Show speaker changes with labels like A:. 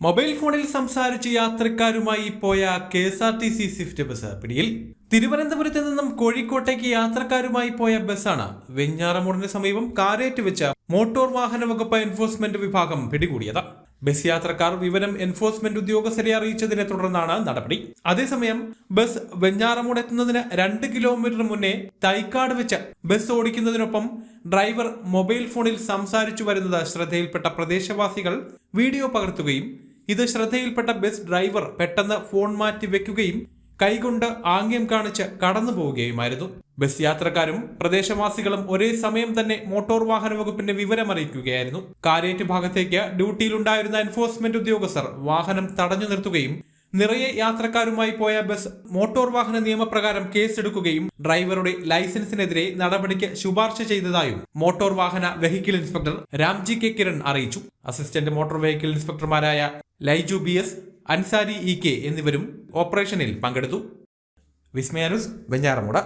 A: Mobile ഫോണിൽ സംസാരിച്ച് യാത്രക്കാരുമായി പോയ K S R T C Swift bus പിടിയിൽ തിരുവനന്തപുരത്ത് നിന്നും കോഴിക്കോട്ടേക്ക് യാത്രക്കാരുമായി പോയ ബസ്സാണ് വെഞ്ഞാറമൂടിന് സമീപം കാരേറ്റ് വെച്ച മോട്ടോർ വാഹന വകുപ്പ് എൻഫോഴ്സ്മെന്റ് വിഭാഗം പിടികൂടിയത്. ബസ് യാത്രക്കാർ വിവരം എൻഫോഴ്സ്മെന്റ് ഉദ്യോഗസ്ഥരെ അറിയിച്ചതിനെ തുടർന്നാണ് നടപടി. അതേസമയം ബസ് വെഞ്ഞാറമൂട് എത്തുന്നതിന് രണ്ട് കിലോമീറ്റർ മുന്നേ തൈക്കാട് വെച്ച് ബസ് ഓടിക്കുന്നതിനൊപ്പം ഡ്രൈവർ മൊബൈൽ ഫോണിൽ സംസാരിച്ചു വരുന്നത് ശ്രദ്ധയിൽപ്പെട്ട പ്രദേശവാസികൾ വീഡിയോ പകർത്തുകയും ഇത് ശ്രദ്ധയിൽപ്പെട്ട ബസ് ഡ്രൈവർ പെട്ടെന്ന് ഫോൺ മാറ്റി വെക്കുകയും കൈകൊണ്ട് ആംഗ്യം കാണിച്ച് കടന്നു പോവുകയുമായിരുന്നു. ബസ് യാത്രക്കാരും പ്രദേശവാസികളും ഒരേ സമയം തന്നെ മോട്ടോർ വാഹന വകുപ്പിന്റെ വിവരമറിയിക്കുകയായിരുന്നു. കാരേറ്റ് ഭാഗത്തേക്ക് ഡ്യൂട്ടിയിലുണ്ടായിരുന്ന എൻഫോഴ്സ്മെന്റ് ഉദ്യോഗസ്ഥർ വാഹനം തടഞ്ഞു നിർത്തുകയും നിറയെ യാത്രക്കാരുമായി പോയ ബസ് മോട്ടോർ വാഹന നിയമപ്രകാരം കേസെടുക്കുകയും ഡ്രൈവറുടെ ലൈസൻസിനെതിരെ നടപടിക്ക് ശുപാർശ ചെയ്തതായും മോട്ടോർ വാഹന vehicle inspector Ramji K Kiran അറിയിച്ചു. Assistant motor vehicle ഇൻസ്പെക്ടർമാരായ Laiju B S Ansari E K എന്നിവരും ഓപ്പറേഷനിൽ പങ്കെടുത്തു. വിസ്മയാനുസ് വെഞ്ഞാറമൂട